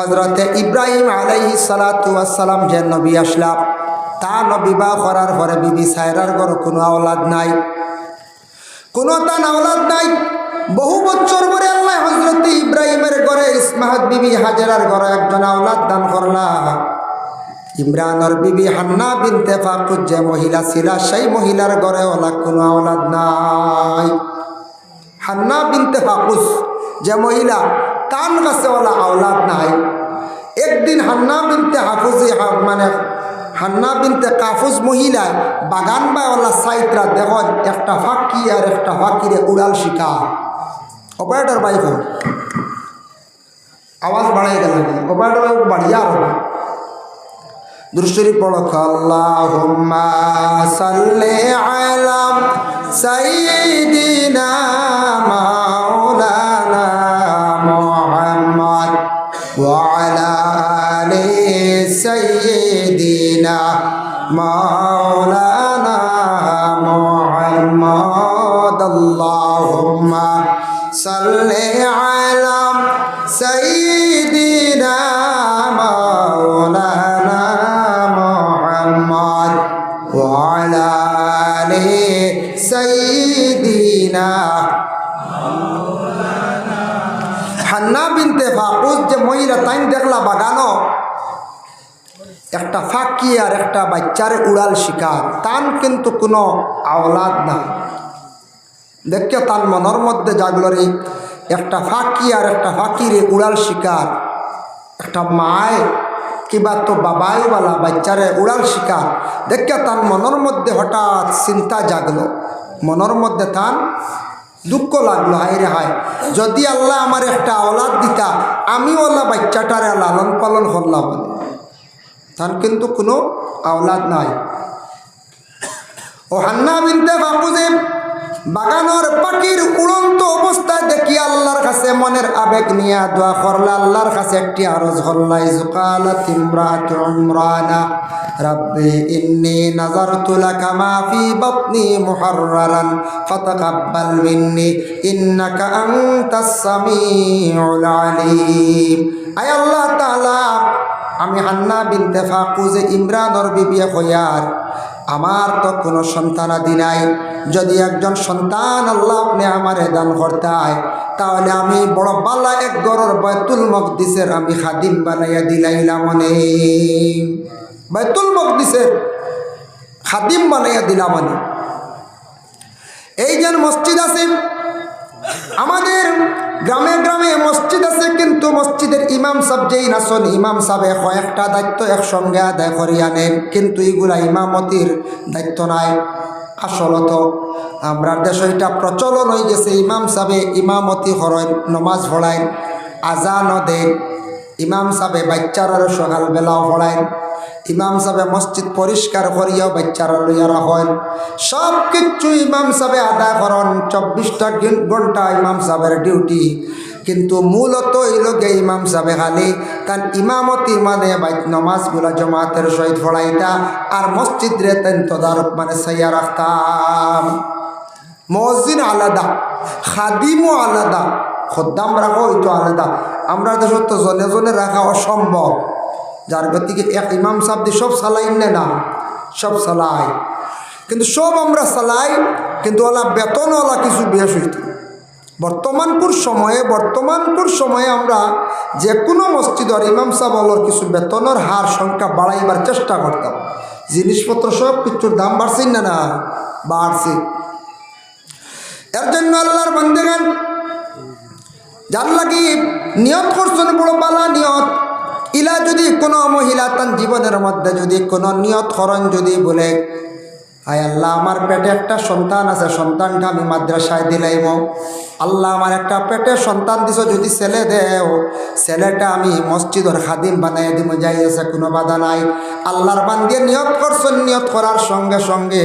হজরতে ইব্রাহিম আলাইহি সালাতাম যে নবী আসলাম, তা নবিবাহ করার পরে বিবি সায়রার ঘর কোনো আওলাদ নাই। কোনো তান আওলাদ নাই। বহু বছর পরে আল্লাহ হজরত ইব্রাহিমের ঘরে ইসমাহাত বিবি হাজারার ঘরে একজন আওলাদ দান করলা। ইমরানর বিবি হান্না বিনতে ফাকুজ যে মহিলা ছিল, সেই মহিলার ঘরে ওলা কোনো আওলাদ নাই। হান্না বিনতে ফাকুস যে মহিলা তান কাছে ওলা আওলাদ নাই। একদিন হান্না বিনতে হাফুজি মানে হান্না বিনতে কাফুজ মহিলায় বাগান বা ওলা সাইটরা দেখ একটা ফাঁকি আর একটা ফাঁকিরে উড়াল শিকা অপারেটর বাইক আওয়াজ বাড়াই গেল অপারেটর বাড়িয়া আর দুরুশরীফ পড়ো, আল্লাহুম্মা সাল্লি আলা সাইয়্যিদিনা মাওলানা সাইয়্যিদিনা মাওলানা মুহাম্মদ আল্লাহুম্মা সাল্লি আলা সাইয়্যিদিনা مولانا محمد وعلى آل سيدنا হান্না বিনতে ফাকুজ যে মহিলা তাইন দেখলা বাগানো একটা ফাঁকি আর একটা বাচ্চারে উড়াল শিকার। তান কিন্তু কোনো আওলাদ না। দেখে তার মনের মধ্যে জাগলরে একটা ফাঁকি আর একটা ফাঁকিরে উড়াল শিকার। একটা মায় কিবা তো বাবাই বলা বাচ্চারে উড়াল শিকার। দেখে তার মনের মধ্যে হঠাৎ চিন্তা জাগলো। মনের মধ্যে তার দুঃখ লাগল, হায় রে হায়। যদি আল্লাহ আমার একটা আওলাদ দিতা আমি ওলা বাচ্চাটারে লালন পালন করলাম বলে। তার কিন্তু কোনো আওলাদ নাই। ও হান্না বিনতে বাবুজে বাগানোর পাখির উড়ন্ত অবস্থায় দেখি আল্লাহর কাছে মনের আবেগ নিয়ে দোয়া করলা আল্লাহর কাছে একটি আরজ হল্লাই, জুকালাত ইমরাত উমরানা, রাব্বি ইন্নি নাযারতু লাকা মা ফি বাতনি মুহাররারান, ফাতাকাব্বাল মিন্নি, ইন্নাকা আনতাস সামিউল আলিম। আয় আল্লাহ তাআলা আমি হান্না বিনতে ফাকুজে ইমরানর বিবিয়ে হইয়ার, আমার তো কোনো সন্তানাদি নাই। যদি একজন সন্তান আল্লাহ আপনি আমারে দান করতায়, তাহলে আমি বড় বালা এক গরর বয়তুল মকদিসের আমি খাদিম বানাইয়া দিলাইলাম মনে বয়তুল মকদিসের খাদিম বানাইয়া দিলাম মনে এই যেন মসজিদ আছে, আমাদের গ্রামে গ্রামে মসজিদ আছে, কিন্তু মসজিদের ইমাম সাহেব যেই নাচন, ইমাম সাহেব কয়েকটা দায়িত্ব একসঙ্গে আদায় করিয়া নেন, কিন্তু এগুলা ইমামতির দায়িত্ব নাই। আসলত আমরা দেশে এটা প্রচলন হয়ে গেছে, ইমাম সাহেবে ইমামতি হরেন নমাজ ভরায় আজানও দেন। ইমাম সাহেবে বাচ্চারা সকালবেলাও পড়াইন ইমাম সাহেব মসজিদ পরিষ্কার করিয়াও বাচ্চারা লইয়া রাখেন। সব কিছু ইমাম সাহেব আদায় করেন। চব্বিশটা ঘিন- ঘণ্টা ইমাম সাহেবের ডিউটি। কিন্তু মূলত এই লোকে ইমাম সাহেব খালি। তার ইমামতি মানে নমাজগুলা জমাতের সহিত পড়াইতা। আর মসজিদ রে তেন তদারক মানে সাইয়া রাখতাম। মসজিদ আলাদা, খাদিমও আলাদা। খদ্দাম রাখো ওই তো আলাদা। আমরা দেশত তো জনে জনে রাখা অসম্ভব। যার গতিকে এক ইমাম দিয়ে সব সালাই নে না, সব সালাই। কিন্তু সব আমরা সালাই, কিন্তু ওলা বেতনওয়ালা কিছু বেশ হইত। বর্তমানপুর সময়ে বর্তমানপুর সময়ে আমরা যে কোনো মসজিদর ইমাম সাহেবর কিছু বেতনের হার সংখ্যা বাড়াইবার চেষ্টা করতাম। জিনিসপত্র সব কিছুর দাম বাড়ছে না না, বাড়ছে। এর জন্য আল্লাহর বন্দেগান যার লাগি নিয়ত করছেন বড় বালা নিয়ত। ইলা যদি কোনো মহিলা তার জীবনের মধ্যে যদি কোনো নিয়ত করণ যদি বলে, আয় আল্লাহ, আমার পেটে একটা সন্তান আছে, সন্তানটা আমি মাদ্রাসায় দিলাইম আল্লাহ আমার একটা পেটে সন্তান দিছ, যদি ছেলে দেও, ছেলেটা আমি মসজিদর খাদিম বানাই দিব যাই আছে কোনো বাধা নাই। আল্লাহর বান্দিয়ে নিয়ত করছেন, নিয়ত করার সঙ্গে সঙ্গে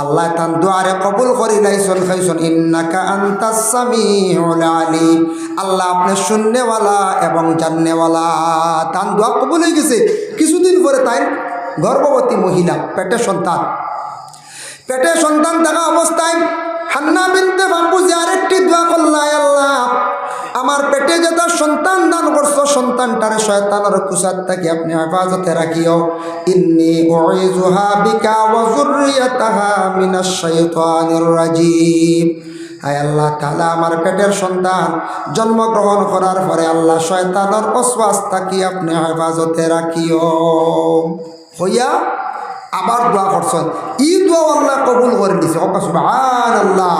আল্লাহ তান দুয়ারে কবুল করি লাইছন খাইছন ইন্নাকা আন্তাস সামিউল আলিম। আল্লাহ আপনি শুননেওয়ালা এবং জাননেওয়ালা তান দোয়া কবুল হয়ে গেছে। কিছুদিন পরে তাই গর্ভবতী মহিলা পেটে সন্তান। পেটে সন্তান থাকা অবস্থায় হান্না বিনতে বাবু যে আরেকটি দোয়া করলাই আমার পেটে যে তার সন্তান দান করছ, সন্তানটারে শয়তানের কুসার থেকে আপনি হেফাজতে রাখিও। ইন্নি উইজুহা বিকা ওয়া যুররিয়াতাহা মিনাশ শাইতানির হায় আল্লাহ তালা আমার পেটের সন্তান জন্মগ্রহণ করার পরে আল্লাহ শয়তানের অশ্বাস থাকি আপনি হেফাজতে রাখিও? হইয়া আবার দোয়া করছেন। ই দোয়া আল্লাহ কবুল করে দিছে সুবহান আল্লাহ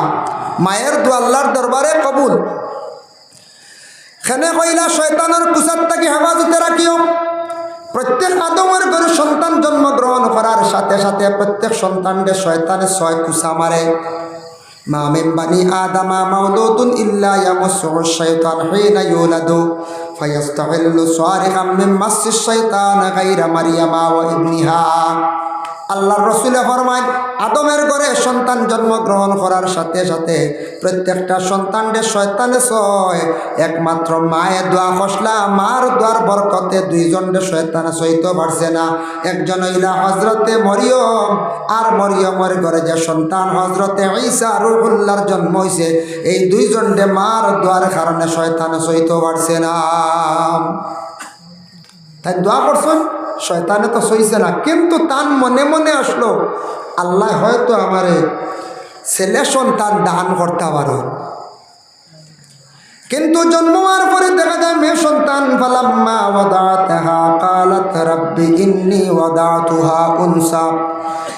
মায়ের দোয়া আল্লাহর দরবারে কবুল। খেনে কইলা শয়তানের কুসার থাকি হেফাজতে রাখিও। প্রত্যেক আদমের ঘরে সন্তান জন্মগ্রহণ করার সাথে সাথে প্রত্যেক সন্তানকে শয়তানে ছয় কুসা মারে। মা বানি আদামা মাউলুদুন ইল্লা ইয়ামসুহু শাইতান হিনা ইউলাদু ফায়াস্তাহিল্লু সারিকাম মিন মাসিস শাইতান গায়রা ইবনিহা। আল্লাহর রসুলে ফরমায়, আদমের ঘরে সন্তান জন্মগ্রহণ করার সাথে সাথে প্রত্যেকটা সন্তানদের শয়তানে ছয়। একমাত্র মায়ের দোয়া ফসলা মার দোয়ার বরকতে দুইজনকে শয়তানে সইতে পারছে না। একজন হইলা হজরতে মরিয়ম, আর মরিয়মের ঘরে যে সন্তান হজরতে ঈসা রুহুল্লার জন্ম হয়েছে এই দুইজনকে মার দোয়ার কারণে শয়তানে সইতে পারছে না। তাই দোয়া করছেন? শয়তানে তো সইছে না। কিন্তু তার মনে মনে আসলো, আল্লাহ হয়তো আমারে ছেলে সন্তান দান করতে পারো। কিন্তু জন্ম হওয়ার পরে দেখা যায় মেয়ে সন্তান, ফালাম্মা তেহা কালাত রাব্বি ইন্নি ওয়াদাতুহা উনসা।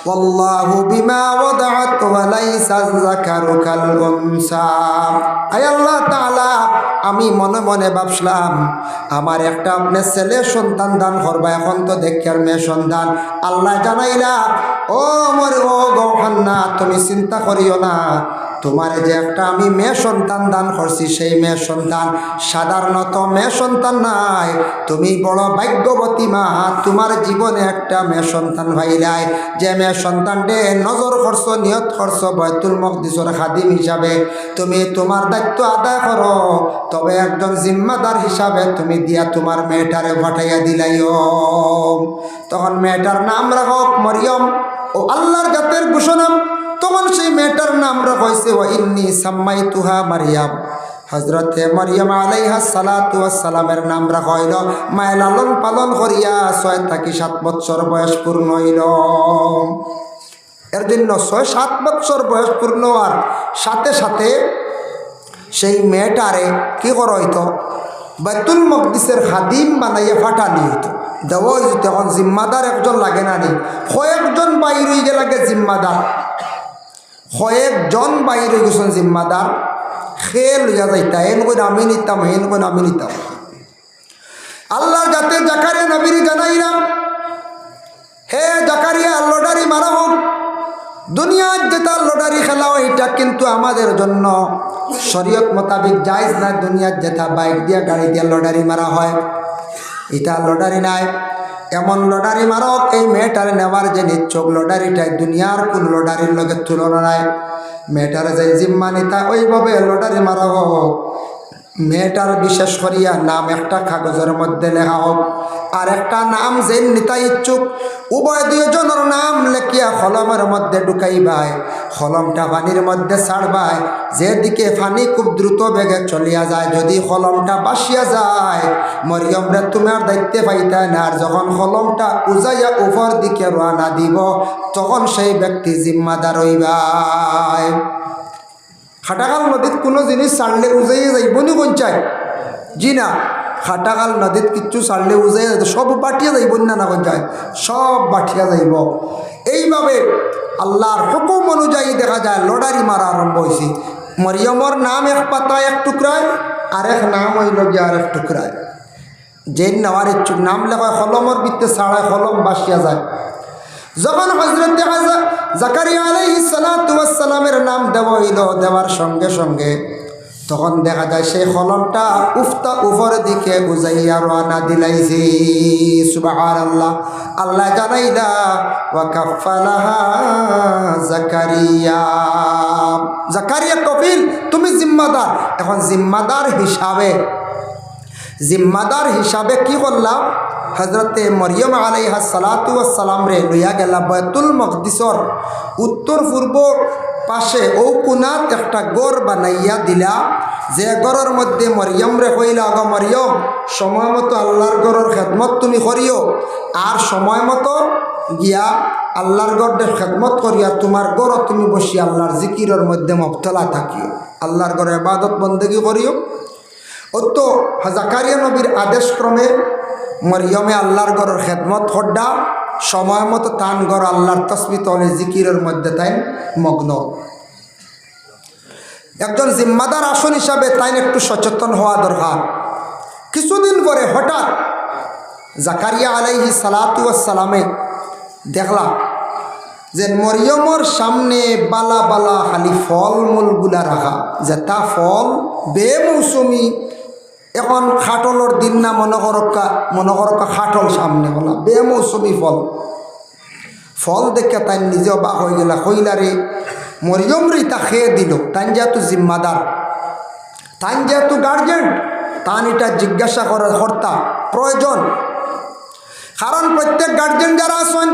والله بما وضعت وليس الذكر كالأنثى আয় আল্লাহ তাআলা আমি মনে মনে ভাবছিলাম আমার একটা আপনি ছেলে সন্তান দান করবা এখন তো দেখি আর মেয়ে সন্তান আল্লাহ জানাইলা ও মর ও গৌহান্না তুমি চিন্তা করিও না তোমার যে একটা আমি মেয়ে সন্তান দান করছি, সেই মেয়ে সন্তান সাধারণত মেয়ে সন্তান নাই। তুমি বড় ভাগ্যবতী মা, তোমার জীবনে একটা মেয়ে সন্তান ভাইলাই যে মেয়ে সন্তান ডে নজর করছ, নিয়ত করছ বয়তুল মকদিসর খাদিম হিসাবে। তুমি তোমার দায়িত্ব আদায় করো, তবে একজন জিম্মাদার হিসাবে তুমি দিয়া তোমার মেয়েটারে পাঠাইয়া দিলাইও। তখন মেয়েটার নাম রাখো মরিয়ম ও আল্লাহর জাতের ঘোষণা তখন সেই মেয়েটার নাম রাখা হয়েছে ও ইন্নি সাম্মাই তুহা মারিয়াম। হজরতে মরিয়ম আলাইহা সালাতু সালামের নাম রাখা হইল মায়ের লালন পালন করিয়া ছয় থাকি সাত বৎসর বয়স পূর্ণ হইল। এর জন্য ছয় সাত বৎসর বয়স পূর্ণ হওয়ার সাথে সাথে সেই মেয়েটারে কি করা হইতো? বাইতুল মকদিসের খাদিম বানাইয়া ফাটানি হইতো। দেওয়া হইতো তখন জিম্মাদার একজন লাগে না নি? কয়েকজন বাইর গেলাগে জিম্মাদার। কয়েকজন বাইর গেছেন জিম্মাদার খেল লইয়া যাইতা এন কই আমি নিতাম হেন কই আমি নিতাম। আল্লাহর যাতে জাকারে নবীর জানাইলাম, হে জাকারিয়া, লটারি মারা হোক, দুনিয়ার যেটা লটারি খেলা হয় এটা কিন্তু আমাদের জন্য শরীয়ত মোতাবিক যাইজ না, দুনিয়ার যেটা বাইক দিয়া, গাড়ি দিয়া লটারি মারা হয়। এটা লটারি নাই। এমন লটারি মারক এই মেয়েটারে নেওয়ার যে নিচ্ছক লটারিটাই দুনিয়ার কোন লটারির লগে তুলনা নাই। মেয়েটারে যে জিম্মা নিতা, ওইভাবে লটারি মারা হোক মেয়েটার বিশেষ করিয়া নাম একটা কাগজের মধ্যে লেখা হোক। আর একটা নাম যে নিতা ইচ্ছুক, উভয় দুজনের নাম লেখিয়া কলমের মধ্যে ঢুকাইবাই, কলমটা পানির মধ্যে ছাড়বাই, যেদিকে পানি খুব দ্রুত বেগে চলিয়া যায়, যদি কলমটা বাসিয়া যায় মরিয়মরে তোমার দায়িত্বে পাইতা না। আর যখন কলমটা উজাইয়া উপর দিকে রওনা দিব, তখন সেই ব্যক্তি জিম্মাদার হইবাই। খাটাকাল নদীত কোনো জিনিস ছাড়লে উজাইয়ে যাইব নি কঞ্চায় জি না খাটাকাল নদীত কিচ্ছু ছাড়লে উজাইয়া যাইব সব বাটিয়া যাইব না না কঞ্চায় সব বাটিয়া যাইব। এইভাবে আল্লাহর হুকুম অনুযায়ী দেখা যায়, লড়ারি মারা আরম্ভ হয়েছে মরিয়মর নাম এক পাতা, এক টুকরায় আর এক নাম হইল গিয়ে আর এক টুকরায়। যে নেওয়ার ইচ্ছুক, নাম লেখা কলমর বৃত্তে ছাড়ায় কলম বাসিয়া যায়। যখন হজরত জাকারিয়া আলাইহিস সালামের নাম দেওয়া হইল দেওয়ার সঙ্গে সঙ্গে, তখন দেখা যায় সেই কলমটা উফতা উপরের দিকে উজাইয়া রানা দিলাইছি। সুবাহার আল্লাহ আল্লাহ জানাইলা জাকারিয়া। জাকারিয়া কপিল, তুমি জিম্মাদার। এখন জিম্মাদার হিসাবে জিম্মাদার হিসাবে কি করলাম? হজরতে মরিয়ম আলাইহা সালাতু সালাম রে লইয়া গেলা বয়তুল মকদিসর। উত্তর পূর্ব পাশে ও কুনাত একটা গড় বানাইয়া দিলা। যে গড়ের মধ্যে মরিয়ম রে কইলা আগ মরিয়ম, সময় মতো আল্লাহর গড়ের খেদমত তুমি করিও। আর সময় মতো গিয়া আল্লাহর গড়ের খেদমত করিয়া তোমার গড় তুমি বসি আল্লাহর জিকিরের মধ্যে মবতলা থাকিও। আল্লাহর গড়ে আবাদত বন্দেগী করিও। অত তো জাকারিয়া নবীর আদেশক্রমে মরিয়মে আল্লাহর গড়ের খেদমত হড্ডা সময় মতো তান গড় আল্লাহর তসবি তলে জিকিরের মধ্যে তাই মগ্ন। একজন জিম্মাদার আসন হিসাবে তাই একটু সচেতন হওয়া দরকার। কিছুদিন পরে হঠাৎ জাকারিয়া আলাইহি সালাতু সালামে দেখলাম যে মরিয়মর সামনে বালা বালা খালি ফলমূলগুলা রাখা, যে তা ফল বেমৌসুমি এখন খাটলর দিন না, মনে করকা মনে করকা খাটল সামনে, বলা বেমৌসুমি ফল। ফল দেখে তাই নিজে অবাক হয়ে গেলা কইলারে মরিয়ম রে তা খেয়ে দিল, তাই যেহেতু জিম্মাদার, তাই যেহেতু গার্জেন তান এটা জিজ্ঞাসা করার কর্তা প্রয়োজন। কারণ প্রত্যেক গার্জেন যারা আছেন